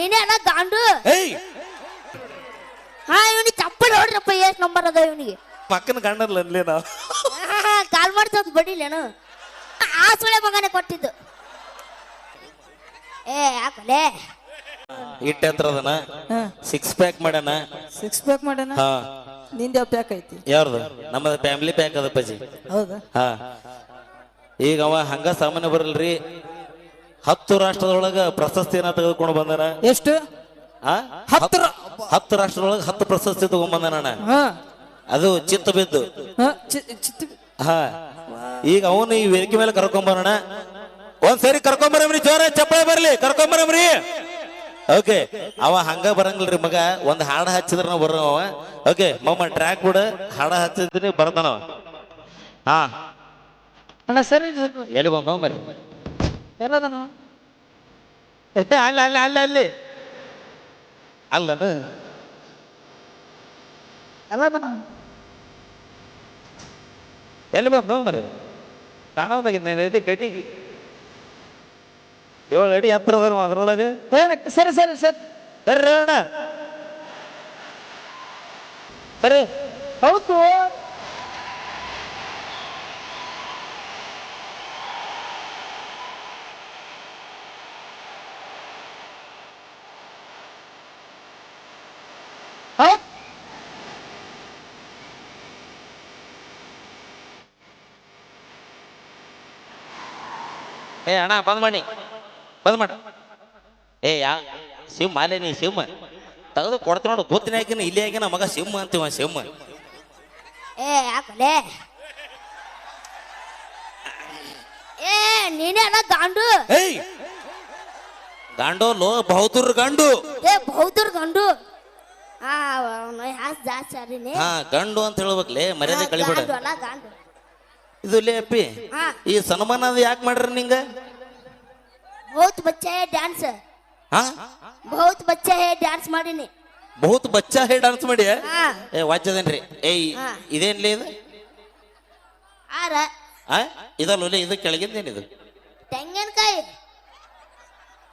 ನೀನೇ ಅಣ್ಣ ಗಾಂಡು. ಏಯ್! ಹಾ ಇವನಿಗೆ ಚಪ್ಪಲ್ ನೋಡ್ರಪ್ಪ ಎಷ್ಟ್ ನಂಬರ್ ಅದ ಇವನಿಗೆ. ಪಕ್ಕನ ಗಂಡಲ್ಲ ಅನ್ಲೇ ನಾ ಕಾಲ್ ಮಾಡ್ತದ ಬಡಿಲೇನ ಆ ಸುಳೆ ಮಗನೇ ಕೊಟ್ಟಿದ್ದು. ಏ ಯಾಕೆ ಇಟ್ಟ ಹತ್ರ ಅದನ ಸಿಕ್ಸ್ ಪ್ಯಾಕ್ ಮಾಡ್ಯಾನ. ಸಿಕ್ಸ್ ಪ್ಯಾಕ್ ಮಾಡ್ಯಾನ? ಹಾ. ನಿಂದ ಯಾವ ಪ್ಯಾಕ್ ಐತಿ? ಯಾರ್ದು ನಮ್ಮದ ಫ್ಯಾಮಿಲಿ ಪ್ಯಾಕ್ ಅದ ಪಜಿ ಹೌದಾ? ಹಾ. ಈಗ ಅವ ಹಂಗ ಸಾಮಾನ್ಯ ಬರಲ್ರಿ. ಹತ್ತು ರಾಷ್ಟ್ರದೊಳಗ ಪ್ರಶಸ್ತಿಯನ್ನ ತೆಗೆದುಕೊಂಡು ಬಂದಾನ? ಎಷ್ಟು? ಆ? ಹತ್ತು ರಾ- ಹತ್ತು ರಾಷ್ಟ್ರದೊಳಗ ಹತ್ತು ಪ್ರಶಸ್ತಿ ತಗೊಂಡ್ ಬಂದಾನ ಹಾ. ಅದು ಚಿತ್ತ ಬಿದ್ದು. ಹಾ ಚಿ- ಚಿತ್ತ ಹಾ. ಈಗ ಅವನು ಈ ವೇದಿಕೆ ಮೇಲೆ ಕರ್ಕೊಂಬರೋಣ ಒಂದ್ಸರಿ ಕರ್ಕೊಂಬರಮ್ರಿ ಜೋರ ಚಪ್ಪಳೆ ಬರ್ಲಿ. ಕರ್ಕೊಂಬರಮ್ರಿ ಓಕೆ. ಅವ ಹಂಗ ಬರಂಗಿಲ್ರಿ ಮಗ. ಒಂದ್ ಹಾಡ ಹಚ್ಚಿದ್ರ ನಾವು ಬರೋ ಅವ. ಓಕೆ. ಮಮ್ಮ ಟ್ರ್ಯಾಕ್ ಕೂಡ. ಹಾಡ ಹಚ್ಚಿದ್ರೆ ಬರ್ತಾನವ ಹಾ. ಅಣ್ಣ ಸರಿ ಎಲ್ಲಿ ಬಂದ್ರಿ ಎಲ್ಲದನು? ಅಲ್ಲ ಅಲ್ಲ ಅಲ್ಲ ಅಲ್ಲಿ ಅಲ್ಲನ ಎಲ್ಲದನು ಎಲ್ಲಿ ಬಂದು ಮರಿ ಕಾಣೋದಾಗಿದ್ದ ಕಟಿಗೆ ಏಳು ಅಡಿ ಹತ್ರ ಅದಾರ ಅದ್ರೊಳಗೆ ಸರಿ ಸರಿ ಸರಿ ಬರ್ರಿ ಅಣ್ಣ ಬರ್ರಿ ಹೌದು ಹೌದ್ ಏ ಅಣ್ಣ ಬಂದ್ ಮಾಡಿ. ಬಂದ್ ಮಾಡ. ಏ ಯಾ ಸಿಂಹ ಮಾಲೆ ನೀ ಸಿಂಹ. ತೆಗೆದು ಕೊಡ್ತ ನೋಡು ಗೊತ್ತಿನ ಹಾಕಿನ ಇಲ್ಲಿ ಹಾಕಿನ ಮಗ ಸಿಂಹ ಅಂತೀವ ಸಿಂಹ. ಏ ಯಾಕಲೆ ಏ ನೀನೇ ಅಲ್ಲ ಗಾಂಡು? ಏಯ್! ಲೋ ಬಹುದೂರ್ ಗಂಡು. ಏ ಬಹುದೂರ್ ಗಂಡು? ಆ ಜಾಸ್ತಿ ಅರಿನಿ ಹಾ ಗಂಡು ಅಂತ ಹೇಳ್ಬೇಕ್ಲೆ ಮರ್ಯಾದೆ ಕಳಿಬೇಡ. ಗಾಂಡು ಅಲ್ಲ ಇದು ಲೇ ಅಪ್ಪಿ ಈ ಸನ್ಮಾನ ಯಾಕೆ ಮಾಡ್ರಿ ನಿಂಗ? ಬಹುತ್ ಬಚ್ಚಾ ಹೇ ಡ್ಯಾನ್ಸ್ ಹಾ ಬಹುತ್ ಬಚ್ಚಾ ಹೇ ಡ್ಯಾನ್ಸ್ ಮಾಡೀನಿ ಬಹುತ್ ಬಚ್ಚಾ ಹೇ ಡಾನ್ಸ್ ಮಾಡಿ ಹಾ ಏ ವಾಜ್ಯದೇನ್ರಿ ಏಯ್ ಹಾ. ಇದೇನ್ಲಿ ಇದು ಆರ ಆ ಇದಲ್ಲ ಇದು? ಕೆಳಗಿಂದೇನಿದು ತೆಂಗಿನಕಾಯಿ।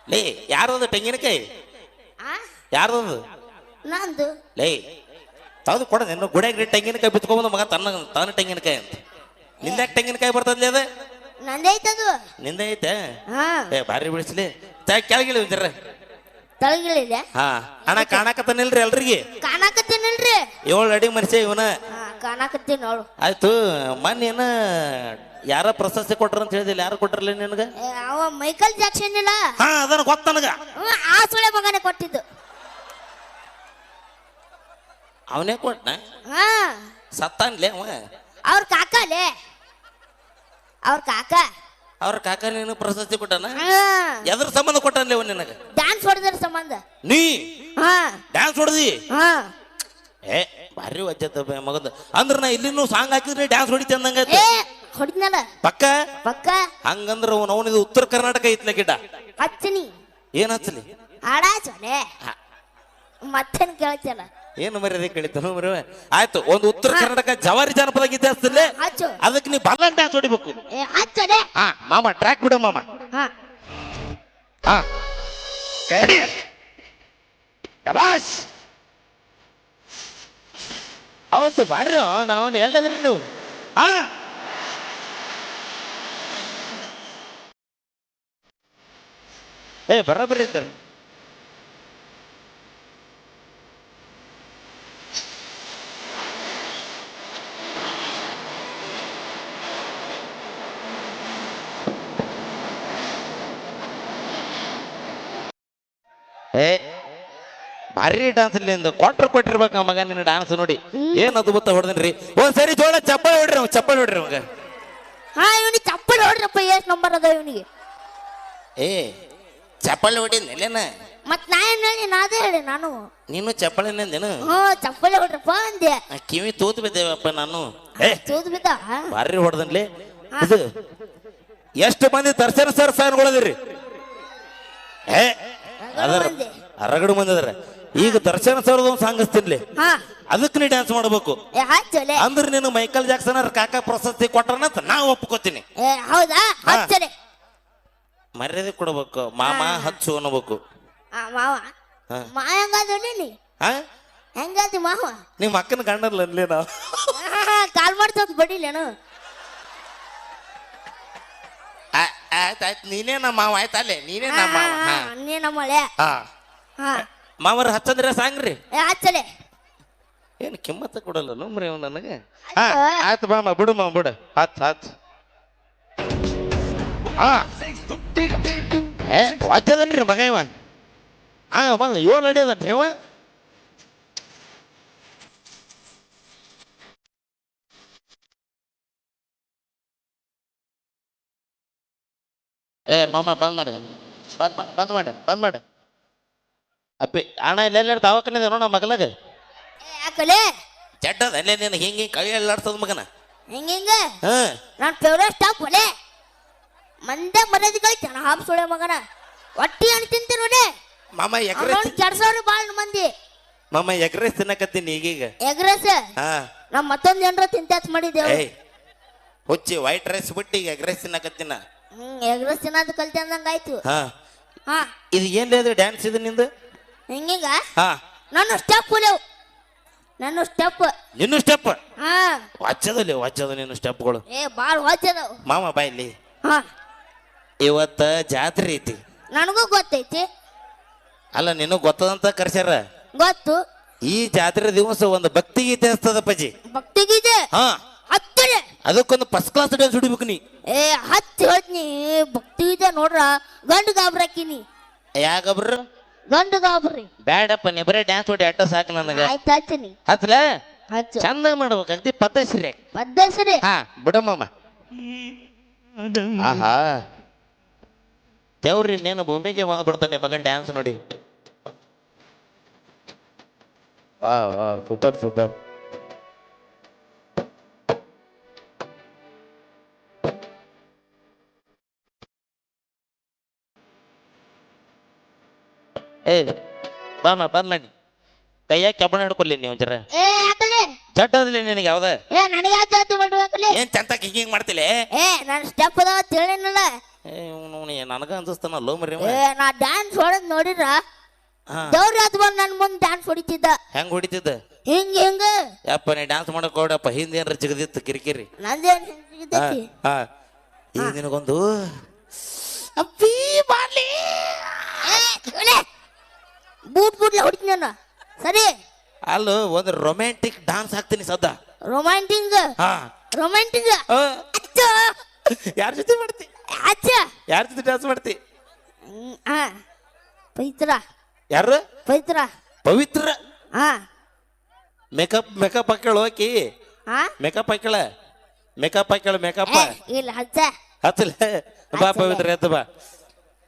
ಲೇ ಯಾರದು ತೆಂಗಿನಕಾಯಿ? ಆ? ಯಾರ್ದದು ನಂದು. ಲೇ ತಾವ್ದು ಕೊಡ ನಿನ್ನ ಗುಡಿಯಾಗ ತೆಂಗಿನಕಾಯಿ ಬಿತ್ಕೊಂಬಂದ ಮಗ ತನ್ನ ತಾನು ತೆಂಗಿನಕಾಯಿ ಅಂತ. ನಿಂದ್ಯಾಕೆ ತೆಂಗಿನಕಾಯಿ ಬರ್ತದ್ಲಿ ಅದ? ನಂದೈತದು ನಿಂದ ಐತೆ? ಹಾ. ಏ ಭಾರಿ ಬಿಡಿಸ್ಲಿ. ಕೆಳಗಿಳಿ ಜರ. ತಳಗಿಳಿಲ್ಲ ಹಾ ಅಣ್ಣ ಕಾಣಕತ್ತಾನಿಲ್ರಿ ಎಲ್ರಿಗೆ? ಕಾಣಕತ್ತೀನಿಲ್ರಿ? ಏಳು ಅಡಿ ಮನುಷ್ಯ ಇವನ. ಹಾ ಕಾಣಕತ್ತೀನಿ ನೋಡು. ಆಯ್ತು ಮನ್ನೇನ ಯಾರ ಪ್ರಶಸ್ತಿ ಕೊಟ್ರ ಅಂತ ಹೇಳಿದಿಲ್ಲ ಯಾರು ಕೊಟ್ರಲ್ಲ ನಿನಗ? ಏ, ಅವ ಮೈಕಲ್ ಜಾಕ್ಸನ್ ಇಲ್ಲ? ಹಾ ಅದನ್ನ ಗೊತ್ತ ನನಗ. ಹ್ಮ್, ಆ ಸುಳೆ ಮಗನೇ ಕೊಟ್ಟಿದ್ದು. ಅವನೇ ಕೊಟ್ನ? ಹಾ. ಸತ್ತಾನ್ಲೆ ಅವ? ಅವ್ರ ಕಾಕಲೇ ಅವ್ರ ಕಾಕ. ಅವ್ರ ಕಾಕ ನೀನು ಪ್ರಶಸ್ತಿ ಕೊಟ್ಟನ? ಎದ್ರ ಸಂಬಂಧ ಕೊಟ್ಟನ ಅವ ನಿನಗ? ಡ್ಯಾನ್ಸ್ ಹೊಡೆದ್ರ ಸಂಬಂಧ. ನೀ? ಹಾ. ಡ್ಯಾನ್ಸ್ ಹೊಡೆದಿ? ಹಾ. ಏ ಭಾರಿ ವಜ್ಜತ ಮಗಂದ. ಅಂದ್ರ ನಾ ಇಲ್ಲಿನು ಸಾಂಗ್ ಹಾಕಿದ್ರೆ ಡ್ಯಾನ್ಸ್ ಹೊಡಿತಿ ಅಂದಂಗ ಏ ಹೊಡಿದ್ನಲ್ಲ. ಪಕ್ಕ? ಪಕ್ಕ. ಹಂಗಂದ್ರ ಅವನಿದು ಉತ್ತರ ಕರ್ನಾಟಕ ಐತ್ಲ ಗಿಡ ಹಚ್ಚನಿ. ಏನ್ ಹಚ್ಚಲಿ? ಹಾ. ಮತ್ತೇನ್ ಕೇಳ್ತಿಯಲ್ಲ? ಏನು ಮರ್ಯಾದೆ ಕೇಳಿತ್ತು ಮರಿ ಆಯ್ತು ಒಂದು ಉತ್ತರ ಕರ್ನಾಟಕ ಜವಾರಿ ಜಾನಪದ ಗೀತೆ ಹಚ್ತಿಲ್ಲ ಹಚ್ಚು. ಅದಕ್ಕೆ ನೀ ಬಲ್ಲ ಡ್ಯಾನ್ಸ್ ಹೊಡಿಬೇಕು. ಏ ಹಚ್ಚಡೆ ಹಾ ಮಾಮ ಟ್ರ್ಯಾಕ್ ಬಿಡು ಮಾಮ. ಹಾ. ಹಾ. ಶಬಾಷ್. ಅವತ್ತು ಬಾಡ್ರಿ ನಾವು ಹೇಳ್ತಿದ್ರಿ ನೀವು. ಹಾ. ಏ ಬರೋಬ್ಬರಿ ಇದ್ದಾರೆ. ಏ ಭಾರಿ ಡಾನ್ಸ್ ಇಲ್ಲಿ ಒಂದು ಕ್ವಾರ್ಟರ್ ಕೊಟ್ಟಿರ್ಬೇಕ ಮಗ ನಿನ್ನ ಡಾನ್ಸ್ ನೋಡಿ. ಏನ್ ಅದ್ಭುತ ಹೊಡೆದ್ರಿ? ಒಂದ್ ಸರಿ ಜೋಳ ಚಪ್ಪಲ್ ಹೊಡ್ರಿ ಅವ್ನ್ ಚಪ್ಪಲ್ ಹೊಡ್ರಿ ಮಗ ಹಾ ಇವನಿಗೆ ಚಪ್ಪಲ್ ಹೊಡ್ರಪ್ಪ ಎಷ್ಟ್ ನಂಬರ್ ಅದ ಇವನಿಗೆ. ಏ ಚಪ್ಪಲ್ ಹೊಡಿ ಎಲ್ಲೇನ ಮತ್ ನಾ ಏನ್ ಹೇಳಿ ನಾ ಅದೇ ಹೇಳಿ ನಾನು. ನೀನು ಚಪ್ಪಲಿನೇನು ಹ್ಞೂ ಚಪ್ಪಲ್ ಹೊಡ್ರಪ್ಪ ಅಂದೆ ಕಿವಿ ತೂತ್ ಬಿದ್ದೇವಪ್ಪ ನಾನು. ಏ ಚೂದ್ ಬಿದ್ದ? ಭಾರಿ ಹೊಡೆದನ್ಲಿ. ಇದು ಎಷ್ಟು ಮಂದಿ ತರ್ಸೇನ ಸರ್ ಫ್ಯಾನ್ಗಳದಿರಿ ಏ ಅದರ ಮಂದಿದ್ರೆ ರಗಡು ಮಂದಿ ಅದಾರ. ಈಗ ದರ್ಶನ ಸರ್ ಒಂದು ಸಾಂಗ್ ಹಚ್ತಿನ್ಲಿ ಹಾ. ಅದಕ್ಕೆ ನೀ ಡ್ಯಾನ್ಸ್ ಮಾಡಬೇಕು. ಏ ಹಚ್ಚಲೆ ಅಂದ್ರೆ ನೀನು ಮೈಕಲ್ ಜಾಕ್ಸನ್ ಅವ್ರ ಕಾಕ ಪ್ರಶಸ್ತಿ ಕೊಟ್ರನಂತ ನಾ ಒಪ್ಕೋತೀನಿ. ಏ ಹೌದಾ? ಹಚ್ಚಲೆ ಮರ್ಯಾದೆ ಕೊಡ್ಬೇಕು. ಮಾಮ ಹಚ್ಚು ಅನ್ನಬೇಕು. ಆ ಮಾವ. ಹಾ. ಮಾ ನೀ ಹಾ? ಹೆಂಗಾದಿ ಮಾವ? ನಿಮ್ಮ ಅಕ್ಕನ ಗಂಡಲ್ಲ ಅನ್ಲಿ ನಾವು ಕಾಲ್ ಮಾಡ್ತದ ಬಡಿಲೇನು? ಆಯ್ತು ಆಯ್ತು. ನೀನೇ ನಮ್ಮ ಮಾವ ಆಯ್ತಲ್ಲೇ ನೀನೇ ನಮ್ಮ ಮಾವ. ಹಾ ನೀ ನಮ್ಮಳೆ. ಹಾ. ಹಾ. ಮಾವರ ಹಚ್ಚಂದ್ರೆ ಸಾಂಗ್ರಿ. ಹಚ್ಚಲೆ. ಏನು ಕಿಮ್ಮತ್ತ ಕೊಡಲ್ಲ ನೋಮ್ರಿ ಅವ್ನು ನನಗೆ? ಹಾ. ಆಯ್ತು ಬಾಮ ಬಿಡು ಮಾಮ ಬಿಡು. ಹತ್ ಹತ್ ಹಾ. ಹಚ್ಚದನ್ರಿ ಮಗ ಇವ. ಹಾ ಬಂದ ಏಳು ನಡೆಯದನ್ರಿ ಇವ. ಏ ಮಾಮ ಬಂದ್ ಮಾಡಿ. ಬಂದ್ ಮಾಡಿ ಬಂದ್ ಮಾಡಿ ಬಂದ್ ಮಾಡಿ. ಅಪ್ಪಿ ಅಣ್ಣ ಇಲ್ಲೆಲ್ಲ ದವಾಖಾನೆ ನೋಡ ಮಗಲಾಗ? ಏ ಯಾಕಲೆ ಚಡ್ಡದ ಅಲ್ಲೇ ನೀನು? ಹಿಂಗೆ ಹಿಂಗೆ ಕೈ ಎಲ್ಲಾಡ್ತದ ಮಗನ? ಹಿಂಗೆ ಹಿಂಗ. ಹಾಂ. ನನ್ನ ಫೇವ್ರೇಟ್ ಸ್ಟಾಪ್ ಒಲೆ ಮಂದೆ ಮರ್ಯಾದೆ ಕಳಿತಾನ ಹಾಪ್ ಸುಳೆ ಮಗನ. ಒಟ್ಟಿ ಹಣ್ಣು ತಿಂತೀರ ಒಲೆ. ಮಾಮ ಎಗ್ರೆ ಅವನವ್ನು ಕೆಡ್ಸೋರು ಭಾಳ ಮಂದಿ. ಮಾಮ ಎಗ್ರೆಸ್ ತಿನ್ನಕತ್ತೀನಿ ಈಗೀಗ. ಎಗ್ರೆಸ್? ಹಾ. ನಮ್ಮ ಮತ್ತೊಂದು ಜನರ ತಿಂತಾತ್ ಮಾಡಿದ್ದೇವೆ ಏಯ್ ಹುಚ್ಚಿ ವೈಟ್ ರೈಸ್ ಬಿಟ್ಟು ಈಗ ಎಗ್ರೆಸ್ ತಿನ್ನಕತ್ತೀನ? ಹ್ಮ್ ಎಗ್ರೆಸ್ ತಿನ್ನೋದು ಕಲ್ತೆ ಅಂದಂಗ ಆಯ್ತು. ಹಾ. ಹಾ. ಇದು ಏನ್ ಅದು ಡ್ಯಾನ್ಸ್ ಇದು ನಿಂದು? ಹಿಂಗೀಗ? ಹಾ. ನನ್ನ ಸ್ಟೆಪ್ ಒಲೆವು ನನ್ನ ಸ್ಟೆಪ್ ನಿನ್ನ ಸ್ಟೆಪ್ ಹಾ. ವಚ್ಚದಲ್ಲಿ ವಚ್ಚದ ನಿನ್ನ ಸ್ಟೆಪ್ಗಳು ಏ ಭಾಳ ಹೊಚ್ಚದವು ಮಾಮ ಇಲ್ಲಿ. ಹಾ. ಇವತ್ತ ಜಾತ್ರೆ ಐತಿ. ನನಗೂ ಗೊತ್ತೈತಿ. ಅಲ್ಲ ನಿನಗ್ ಗೊತ್ತದಂತ ಕರ್ಸ್ಯಾರ? ಗೊತ್ತು. ಈ ಜಾತ್ರೆ ದಿವಸ ಒಂದು ಭಕ್ತಿ ಗೀತೆ ಹಸ್ತದ ಭಕ್ತಿ ಗೀತೆ? ಹಾ. ಅದಕ್ಕೊಂದು ಫಸ್ಟ್ ಕ್ಲಾಸ್ ಡ್ಯಾನ್ಸ್ ಹುಡುಬೇಕು ನೀ. ಏ ಹತ್ತಿ ಭಕ್ತಿ ಇದೆ ನೋಡ್ರ. ಗಂಡು ಗಾಬ್ರಾಕಿನಿ. ಯಾಕಬ್ರು ಗಂಡು ಗಾಬ್ರಿ. ಬೇಡಪ್ಪ ನೀ ಬರೇ ಡ್ಯಾನ್ಸ್ ಹೊಡಿ ಅಟ್ಟ ಸಾಕು ನನಗೆ. ಆಯ್ತು ಹಚ್ಚಿನಿ. ಹತ್ಲ ಹಚ್ಚು. ಚಂದ ಮಾಡ್ಬೇಕಂತಿ ಪದ್ಧ ಸರಿ ಪದ್ದ ಹಾ ಬಿಡಮ್ಮಮ್ಮ. ಆಹಾ. ದೇವ್ರಿ ನೇನು ಭೂಮಿಗೆ ಬಿಡ್ತಾನೆ ಮಗನ್ ಡ್ಯಾನ್ಸ್ ನೋಡಿ. ವಾ ವಾ ಸೂಪರ್ ಸೂಪರ್. ಏ ಬಾಮ ಬಂದ್ ಮಾಡಿ ಕೈಯಾಗ ಕಬ್ಬಣ ಹಿಡ್ಕೊಲ್ಲಿ ನೀವು ಜರ. ಏ ಯಾಕಲೆ ಚಟ್ಟದಲ್ಲಿ ನಿನಗೆ ಯಾವ್ದ? ಏ ನನಗೆ ಯಾವ ಜಾತಿ ಮಾಡ್ಬೇಕಲೆ ಏನ್ ಚಂತ ಹಿಂಗ್ ಮಾಡ್ತಿಲ್ಲ ಏ ನನ್ನ ಸ್ಟೆಪ್ ಅದಾವ ತಿಳಿನಲ್ಲ ಏ ನನಗ ಅನ್ಸಿಸ್ತಾನ ಲೋ ಮರಿ ಏ ನಾ ಡ್ಯಾನ್ಸ್ ಹೊಡೆದ್ ನೋಡಿದ್ರ? ದೇವ್ರ ಹತ್ ಬಂದ್ ನನ್ ಮುಂದ್ ಡ್ಯಾನ್ಸ್ ಹೊಡಿತಿದ್ದ. ಹೆಂಗ್ ಹೊಡಿತಿದ್ದ? ಹಿಂಗ ಹಿಂಗ. ಯಪ್ಪ ನೀ ಡ್ಯಾನ್ಸ್ ಮಾಡಕ್ ಹೋಡಪ್ಪ ಹಿಂದೆ ಏನ್ರ ಜಿಗದಿತ್ತು ಕಿರಿಕಿರಿ. ನಂದೇನ್ ಸಿಗ್ತೈತಿ ಹಾ. ಈಗ ನಿನಗೊಂದು ಅಪ್ಪಿ ಮಾಡ್ಲಿ. ಏ. ನಾನು. ಸರಿ. ಅಲ್ಲ ಒಂದು ರೊಮ್ಯಾಂಟಿಕ್ ಡಾನ್ಸ್ ಹಾಕ್ತೀನಿ ಸದ್ದ ರೊಮ್ಯಾಂಟಿಂಗ್ ಹಾ. ರೊಮ್ಯಾಂಟಿಂಗ್ ಆ, ಅಚ್ಚ. ಯಾರ್ ಜೊತೆ ಮಾಡ್ತಿ? ಅಚ್ಚ. ಯಾರ ಜೊತೆ ಡ್ಯಾನ್ಸ್ ಮಾಡ್ತಿ? ಹಾ. ಪವಿತ್ರ. ಯಾರು? ಪವಿತ್ರ. ಪವಿತ್ರ? ಹಾ. ಮೇಕಪ್ ಮೇಕಪ್ ಹಾಕ್ಯಾಳ ಓಕೆ ಹಾ? ಮೇಕಪ್ ಹಾಕ್ಯಾಳ. ಮೇಕಪ್ ಹಾಕ್ಯಾಳ ಮೇಕಪ್ ಇಲ್ಲ ಹಚ್ಚ. ಹಚ್ಚಲ. ಬಾ ಪವಿತ್ರ ಎದ್ದು ಬಾ.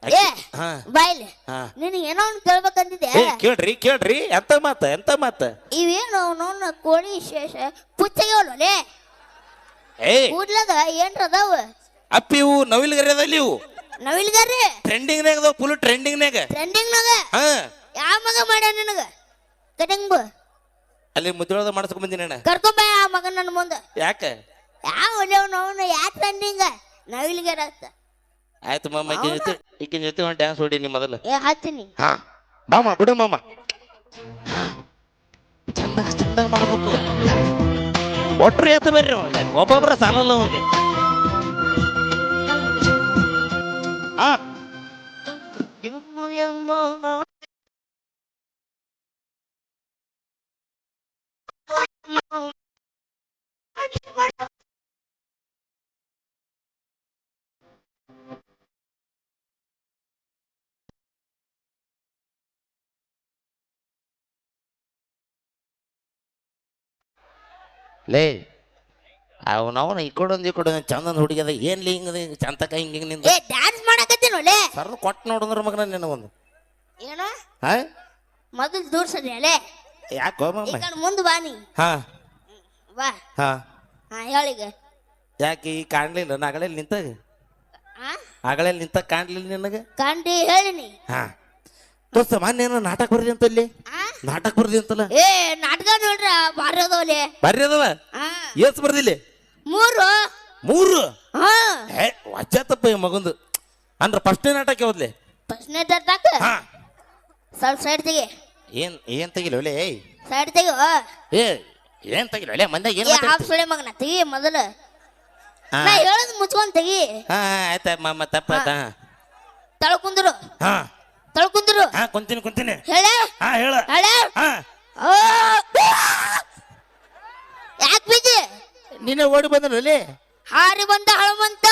ಏ ಹಾ. ಬಾಯ್ಲಿ ಹಾ. ನಿನಗೆ ಏನೋ ಒಂದು ಕೇಳ್ಬೇಕಂತಿದ್ದೆ ಏ ಕೇಳ್ರಿ ಕೇಳ್ರಿ. ಎಂತ ಮಾತ ಎಂತ ಮಾತ? ಇವೇನು ಅವನವನ್ನ ಕೋಳಿ ಶೇಷ ಪುಚ್ಚಗವಲ್ಲೇ ಏ. ಕೂಡ್ಲದ ಏನ್ರ ಅದಾವ? ಅಪ್ಪಿ ಇವು ನವಿಲ್ಗರಿಯದಲ್ಲಿ ಇವು? ನವಿಲ್ಗಾರಿ? ಟ್ರೆಂಡಿಂಗ್ನಾಗ ಅದಾವ ಫುಲ್ ಟ್ರೆಂಡಿಂಗ್ನಾಗ ಟ್ರೆಂಡಿಂಗ್ನಾಗ ಹಾ. ಯಾವ ಮಗ ಮಾಡ್ಯ ನಿನಗ? ಕಟಿಂಗ್ ಅಲ್ಲಿ ಮುದ್ದೊಳದ ಮಾಡಿಸ್ಕೊಂಡ್ ಬಂದಿನಿ ಅಣ್ಣ ಕರ್ಕೊಂಬ ಆ ಮಗ ನನ್ನ ಮುಂದೆ. ಯಾಕ? ಯಾವ ಒಳ್ಳೆಯವನು ಅವನು ಯಾ ಟ್ರೆಂಡಿಂಗ ನವಿಲ್ಗಾರ ಅಂತ. ಆಯ್ತು ಮಾಮ ಈಕಿನ ಜೊತೆ ಈಕಿನ ಜೊತೆ ಒಂದು ಡ್ಯಾನ್ಸ್ ಹೊಡಿ ನೀ ಮೊದಲು. ಏ ಹಚ್ತೀನಿ ಹಾ ಮಾಮ ಬಿಡು ಮಾಮ. ಚಂದ ಚಂದ ಮಾಡ್ಬೇಕು. ಒಟ್ರು ಎತ್ತ ಬರ್ರಿ ಅವ್ನಿಗೆ. ಒಬ್ಬೊಬ್ರ ಸಾಲಲ್ಲ ಅವ್ನಿಗೆ ಹಾ. ಲೇ ಅವನವನ ಈ ಕಡೆ ಒಂದು ಈ ಕಡೆ ಚಂದನ್ ಹುಡುಗಿದ ಏನ್ ಲೇ ಹಿಂಗದ ಚಂತಕ ಹಿಂಗ ಹಿಂಗ ನಿಂದ? ಏ ಡ್ಯಾನ್ಸ್ ಮಾಡಕತ್ತೀನಿ ಒಳ್ಳೆ ಸರ್ದು ಕೊಟ್ಟು ನೋಡಿದ್ರ ಮಗನ ನಿನ್ನ ಒಂದು ಏನು? ಹಾ? ಮೊದಲು ದೂರ ಸರಿ ಅಲೆ ಯಾಕೋ ಈ ಕಡೆ ಮುಂದೆ ಬಾ ನೀ. ಹಾ. ಬಾ. ಹಾ. ಹಾ ಹೇಳಿಗ. ಯಾಕೆ ಈ ಕಾಣ್ಲಿಲ್ಲ? ನಾಗಳಲ್ಲಿ ನಿಂತಾಗ? ಹಾ ಆಗಳಲ್ಲಿ ನಿಂತ ಕಾಣ್ಲಿಲ್ಲ ನಿನಗೆ? ಕಂಡಿ ಹೇಳಿನಿ ಹಾ. ದೋಸ್ತ ಮೊನ್ನೆ ಏನೋ ನಾಟಕ ಬರ್ದಿ ಅಂತಲ್ಲಿ ಆ? ನಾಟಕ ಬರ್ದಿ ಅಂತಲ್ಲ? ಏ ನಾಟಕ ನೋಡ್ರ ಬಾರಿ ಅದಾವಲೆ ಬರ್ರಿ ಅದವ? ಏಸ್ ಬರ್ದಿಲ್ಲ ಮೂರು. ಮೂರು? ಹಾ. ವಜ್ಜಾತಪ್ಪ ಈ ಮಗಂದು. ಅಂದ್ರ ಫಸ್ಟ್ನೇ ನಾಟಕ ಯಾವ್ದ್ಲೆ? ಫಸ್ಟ್ನೇ ನಾಟಕ ಹಾ. ಸ್ವಲ್ಪ ಸೈಡ್ ತೆಗಿ. ಏನ್ ಏನ್ ತೆಗಿಲ್ಲ ಒಲೆ ಏಯ್. ಸೈಡ್ ತೆಗಿ ಏ ಏನ್ ತೆಗಿಲ್ಲ ಒಲೆ ಮಂದ ಏನ್ ಹಾಫ್? ಸುಳೆ ಮಗನ ತೆಗಿ ಮೊದಲು. ನಾ ಹೇಳೋದು ಮುಚ್ಕೊಂಡ್ ತೆಗಿ. ಹಾ ಆಯ್ತಾ ಮತ್ತಪ್ಪ ತಪ್ಪಾಯ್ತಾ ತಳ ಕುಂದ್ರು. ಹಾ. ತಳ ಕುಂದ್ರು. ಹಾ ಕುಂತೀನಿ ಕುಂತೀನಿ. ಹೇಳ. ಹಾ ಹೇಳ. ಹೇಳ. ಹಾ. ಯಾಕೆ ಬಿದ್ದಿ? ನಿನ್ನೆ ಓಡಿ ಬಂದ್ರ ಹಾರಿ ಬಂದ ಹಳಮಂತ.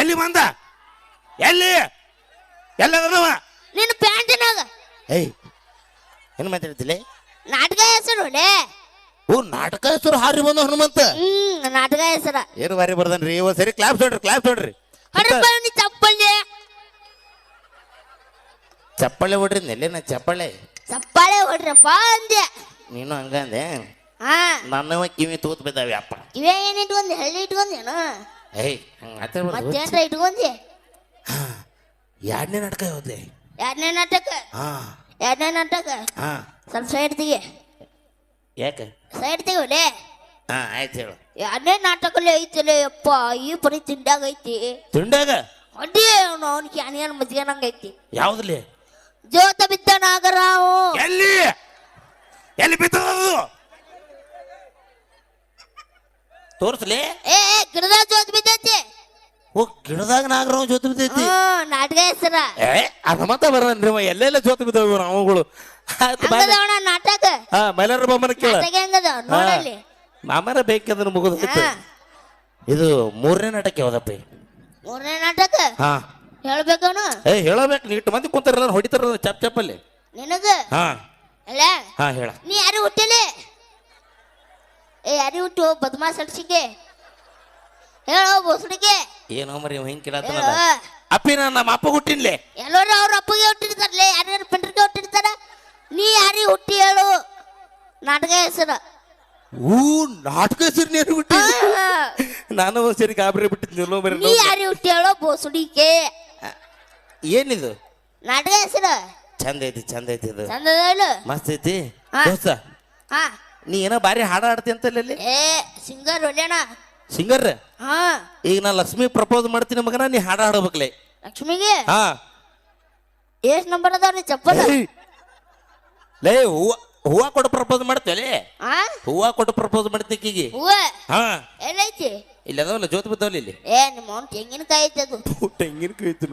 ಎಲ್ಲಿ ಬಂದ? ಎಲ್ಲಿ? ಎಲ್ಲದನವ ನಿನ್ನ ಪ್ಯಾಂಟಿನಾಗ. ಏಯ್ ಏನು ಮಾತಾಡ್ತಿಲ್ಲ ನಾಟಕ ಹೆಸರು ಲೇ. ಓ ನಾಟಕ ಹೆಸರು ಹಾರಿ ಬಂದ ಹನುಮಂತ. ಹ್ಮ್ ನಾಟಕ ಹೆಸರ. ಏನು ಬಾರಿ ಬರ್ದನ್ರಿ? ಒಂದ್ ಸರಿ ಕ್ಲಾಪ್ ತೊಡ್ರಿ ಕ್ಲಾಪ್ ನೋಡ್ರಿ ಬರ ನೀ ಚಪ್ಪಲ್ಲೆ ಚಪ್ಪಳೆ ಹೊಡ್ರಿ ನೆಲ್ಲೇನ ಚಪ್ಪಳೆ. ಚಪ್ಪಾಳೆ ಹೊಡ್ರಪ್ಪ ಅಂದೆ. ನೀನು ಹಂಗ ಅಂದೆ? ಹಾ. ನನ್ನವ ಕಿವಿ ತೂತ್ ಬಿದ್ದಾವೆ ಅಪ್ಪ. ಇವೇ ಏನ್ ಇಟ್ಕೊಂಡಿ ಹಳ್ಳಿ ಇಟ್ಕೊಂಡೇನು ಏಯ್ ಹಂಗ ಮತ್ತೇನ್ರ ಇಟ್ಕೊಂಡಿ ಎರಡನೇ ನಾಟಕ ಹೋದ್ಲೆ ಎರಡನೇ ನಾಟಕ? ಹಾ. ಎರಡನೇ ನಾಟಕ? ಹಾ. ಸ್ವಲ್ಪ ಸೈಡ್ ತೆಗಿ. ಯಾಕೆ? ಸೈಡ್ ತೆಗಿಲೇ ಹಾ ಆಯ್ತು ಹೇಳು. ಎರಡನೇ ನಾಟಕಲ್ಲಿ ಐತಿಲೆ ಅಪ್ಪ ಈ ಪರಿ ತಿಂಡಾಗ ಐತಿ. ತಿಂಡಾಗ ಅಡ್ಡಿ ಅವ್ನು ಮಜ್ಜಿಗೆ ಮಜ್ಜಿಗೆನಂಗ ಐತಿ. ಯಾವ್ದಲ್ಲಿ ಜೋತ ಬಿದ್ದ ನಾಗರಾವು. ಎಲ್ಲಿ? ಎಲ್ಲಿ ಬಿದ್ದದು ತೋರ್ಸ್ಲಿ? ಏ ಏ, ಗಿಡದಾಗ ಜೋತ್ ಬಿದ್ದೈತಿ. ಓ ಗಿಡದಾಗ ನಾಗರಾವ್ ಜೊತೆ ಬಿದ್ದೈತಿ? ಹ್ಮ್ ನಾಟಕ ಹೆಸರ. ಏ ಹನುಮಂತ ಬರನ್ರಿ ಎಲ್ಲೆಲ್ಲ ಜೊತೆ ಬಿದ್ದಾವ ನಾವುಗಳು ಆಯ್ತು ಬಾ ಹಂಗದವಣ ನಾಟಕ? ಹಾ ಮೈಲಾರ ಬೊಮ್ಮನ ಕೇಳ. ನಾಟಕ ಹೆಂಗದ? ನೋಡಲ್ಲಿ. ಮಾಮರ ಬೇಕಂದ್ರೆ ಮುಗಿದ ಹಾ. ಇದು ಮೂರನೇ ನಾಟಕ ಯಾವ್ದಪ್ಪ? ಮೂರನೇ ನಾಟಕ? ಹಾ. ಹೇಳ್ಬೇಕವನು ಏ ಹೇಳಬೇಕು. ನೀಟ್ ಮಂದಿ ಕುಂತಾರಲ್ಲ ಹೊಡಿತಾರ ಚಪ್ ಚಪ್ಪಲ್ಲಿ ನಿನಗ? ಹಾ. ಅಲ್ಲ ಹಾ ಹೇಳ. ನೀ ಯಾರು ಹುಟ್ಟಿಲೆ? ಏ ಯಾರು ಹುಟ್ಟು? ಬದ್ಮಾ ಅಡ್ಸಿಗೆ ಹೇಳೋ ಬೋಸಡಿಗೆ ಏನೋ ಮರಿ ಹಿಂಗ್ ಕೇಳತ್ತಲ್ಲ ಅಪ್ಪಿ ನಾನು ನಮ್ಮ ಅಪ್ಪ ಹುಟ್ಟಿನ್ಲೆ. ಎಲ್ಲರೂ ಅವ್ರ ಅಪ್ಪಗೆ ಹುಟ್ಟಿರ್ತಾರಲ್ಲ ಯಾರ್ಯಾರು ಪೆಂಡ್ರಿಗೆ ಹುಟ್ಟಿರ್ತಾರ? ನೀ ಯಾರಿಗೆ ಹುಟ್ಟಿ ಹೇಳು? ನಾಟಕ ಹೆಸರು. ಊ ನಾಟಕ ಹೆಸರು ನೀರು ಹುಟ್ಟಿ ನಾನು ಸರಿ ಗಾಬರಿ ಮರಿ ನೀ ಯಾರಿ ಹುಟ್ಟಿ ಹೇಳೋ? ಬೋಸುಡಿಕೆ. ಏನಿದು? ನಾಟಕ ಹೆಸರು. ಚಂದ ಐತಿ ಚಂದ ಐತಿ ಇದು ಚಂದ ಮಸ್ತ್ ಐತಿ? ಹಾ. ದೋಸ್ತ ಹಾ. ನೀ ಏನೋ ಬಾರಿ ಹಾಡ ಆಡ್ತಿ ಅಂತಲ್ಲ ಇಲ್ಲಿ? ಏ ಸಿಂಗರ್ ಒಲ್ಲೇಣ ಸಿಂಗರ್? ಹಾ. ಈಗ ನಾ ಲಕ್ಷ್ಮಿ ಪ್ರಪೋಸ್ ಮಾಡ್ತೀನಿ ಮಗನ ನೀ ಹಾಡ ಹಾಡ್ಬೇಕ್ಲೆ. ಲಕ್ಷ್ಮಿಗೆ? ಹಾ. ಎಷ್ಟ್ ನಂಬರ್ ಅದಾವ್ರಿ ಚಪ್ಪಲ. ಏಯ್. ಲೇ ಹೂವ ಹೂವ ಕೊಟ್ಟು ಪ್ರಪೋಸ್ ಮಾಡ್ತೇಲೆ ಹಾ. ಹೂವ ಕೊಟ್ಟು ಪ್ರಪೋಸ್ ಮಾಡ್ತೀಕಿಗಿ ಹೂವ? ಹಾ. ಎಲ್ಲೈತಿ? ಇಲ್ಲಿ ಅದಾವಲ್ಲ ಬಿದ್ದಾವಲ್ಲ ಇಲ್ಲಿ? ಏ ನಿಮ್ಮ ಅವ್ನ ತೆಂಗಿನಕಾಯಿ ಐತಿ ಅದು. ತೆಂಗಿನ ಕೈತು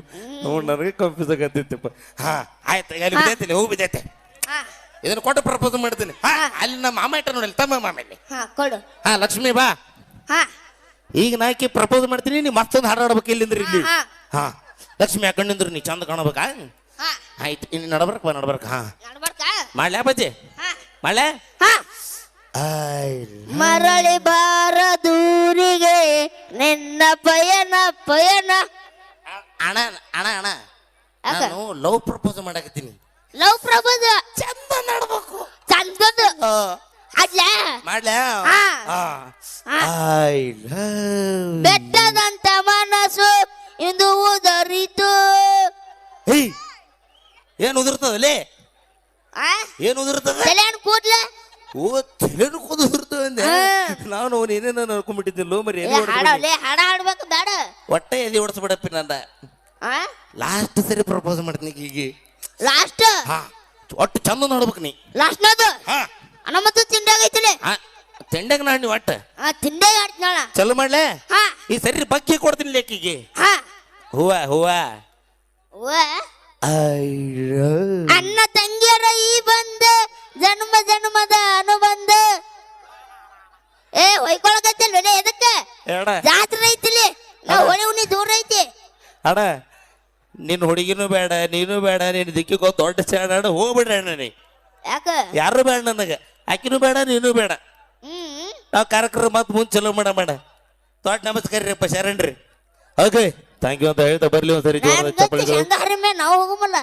ನೋಡ್. ನನಗೆ ಕನ್ಫ್ಯೂಸ್ ಆಗತ್ತೈತಪ್ಪ ಹಾ ಆಯ್ತು ಅಲ್ಲಿ ಬಿದ್ದೈತಿ ಹೂ ಬಿದ್ದೈತೆ. ಹಾ. ಇದನ್ನ ಕೊಟ್ಟು ಪ್ರಪೋಸ್ ಮಾಡ್ತೀನಿ. ಹಾ ಅಲ್ಲಿ ನಮ್ಮ ಮಾಮ ಇಟ್ಟ ನೋಡಿ ತಮ್ಮ ಮಾಮ ಇಲ್ಲಿ. ಹಾ ಕೊಡು. ಹಾ ಲಕ್ಷ್ಮಿ ಬಾ. ಹಾ. ಈಗ ನಾಕಿ ಪ್ರಪೋಸ್ ಮಾಡ್ತೀನಿ ನೀ ಮತ್ತೊಂದು ಹಾಡು ಆಡ್ಬೇಕು ಇಲ್ಲಿಂದ್ರಿ ಇಲ್ಲಿ. ಹಾ, ಹಾ. ಲಕ್ಷ್ಮಿ ಯಾಕಂಡಿಂದ್ರಿ ನೀ ಚಂದ ಕಾಣಬೇಕಾ? ಹಾ. ಆಯ್ತು ಇನ್ನು ನಡಬರ್ಕ ಬಾ ನಡ್ಬರ್ಕ. ಹಾ. ನಡ್ಬರ್ಕಾ? ಮಾಡ್ಲ್ಯಾ ಬಜ್ಜಿ ಹಾ. ಮಾಡ್ಲ್ಯಾ ಹಾ. ಮರಳಿ ಬಾರ ದೂರಿಗೆ ನಿನ್ನ ಪಯಣ ಪಯಣ. ಅಣ ಅಣ ಅಣ? ನಾನು ಲವ್ ಪ್ರಪೋಸ್ ಮಾಡಕತ್ತೀನಿ. Love propose? ಚಂದ ನಡಬೇಕು ಚಂದ ಅಲ್ಲ ಮಾಡ್ಲ? ಬೆಟ್ಟದಂತ ಮನಸ್ಸು ಇಂದು ಉದರಿತು. ಏನ್ ಉದುರ್ತದಲೇ ಆ? ಏನ್ ಉದುರ್ತದ? ಕೂದ್ಲ? ಓ ತಲೆನು ಕುದುರ್ತದ ಅಂದೆ. ನಾನು ಏನೇನ ಅನ್ಕೊಂಡ್ಬಿಟ್ಟಿದ್ದೆ ಮರಿ ಎದೆ ಹೊಡ್ದ್ಬಿಟ್ಟಿದ್ದೆ. ಹಾಡವ್ಲೆ ಹಾಡ ಹಾಡ್ಬೇಕು ದಾಡ. ಹೊಟ್ಟೆ ಎದೆ ಹೊಡ್ಸ್ಬಿಡಪ್ಪಿ ನಂದ. ಆ? ಲಾಸ್ಟ್ ಸರಿ ಪ್ರಪೋಸ್ ಮಾಡ್ತೀನಿ ಈಗ ಲಾಸ್ಟ್ ಹಾ ಒಟ್ಟು ಚಂದ ನೋಡ್ಬೇಕು ನೀ. ಲಾಸ್ಟ್ನದು ಹಾ. ಅಣ್ಣ ತಿಂಡಾಗ ತಿಂಡಾಗೈತಿಲೆ ಹಾ ತೆಂಡಾಗ ನಾನು ನೀವು ಒಟ್ಟ. ಆ ತಿಂಡೆ ಆಡ್ತಾಳ ಚಲೋ ಮಾಡ್ಲೆ? ಹಾ. ಈ ಸರಿ ಬಕ್ಕಿ ಕೊಡ್ತೀನಿ ಲೇಕಿಗೆ. ಹಾ. ಹೂವ ಹೂವ. ಓ ಅಣ್ಣ ತಂಗಿಯರ ಈ ಬಂದ ಜನ್ಮ ಜನ್ಮದ ಅನುಬಂಧ. ಏ ಒಯ್ಕೊಳಕತ್ತಿಲ್ಲ ಎದಕ್ಕೆ? ಜಾತ್ರೆ ಐತಿಲಿ. ನಾವು ಹೊಳಿ ಉಣ್ಣಿ ದೂರ ಐತಿ. ಅಣ್ಣ ನಿನ್ನ ಹುಡುಗಿನೂ ಬೇಡ ನೀನು ಬೇಡ ನಿನ್ನ ದಿಕ್ಕಿಗೋ ದೊಡ್ಡ ಚಾಡ ಅಣ್ಣ ಹೋಗ್ಬಿಡ್ರಿ ಅಣ್ಣ ನೀ. ಯಾಕ? ಯಾರು ಬೇಡ ನನಗೆ. ಆಕಿನೂ ಬೇಡ ನೀನು ಬೇಡ. ಹ್ಮ್. ನಾವು ಕಾರ್ಯಕ್ರಮ ಮತ್ತೆ ಮುಂದೆ ಚಲೋ ಮಾಡ ಮಾಡ ದೊಡ್ಡ ನಮಸ್ಕಾರ ರೀಪ್ಪ ಶರಣ್ರಿ ಓಕೆ ಥ್ಯಾಂಕ್ ಯು ಅಂತ ಹೇಳ್ತಾ ಬರ್ಲಿ ಒಂದ್ಸರಿ ಜೋರಾದ ನಾನ್ ಚಪ್ಪಳಿಗಳು ಶಂಗಾರಮ್ಮೆ ನಾವು ಹೋಗಮಲ್ಲ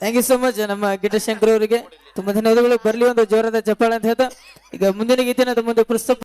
ಥ್ಯಾಂಕ್ ಯು ಸೋ ಮಚ್ ನಮ್ಮ ಗಿಡ್ಡಶಂಕರ್ ಅವರಿಗೆ. ತುಂಬಾ ಧನ್ಯವಾದಗಳು. ಬರ್ಲಿ ಒಂದು ಜೋರಾದ ಚಪ್ಪಾಳೆ ಅಂತ ಹೇಳ್ತಾ. ಈಗ ಮುಂದಿನ ಗೀತೆನ ಮುಂದೆ ಪ್ರಸ್ತುತ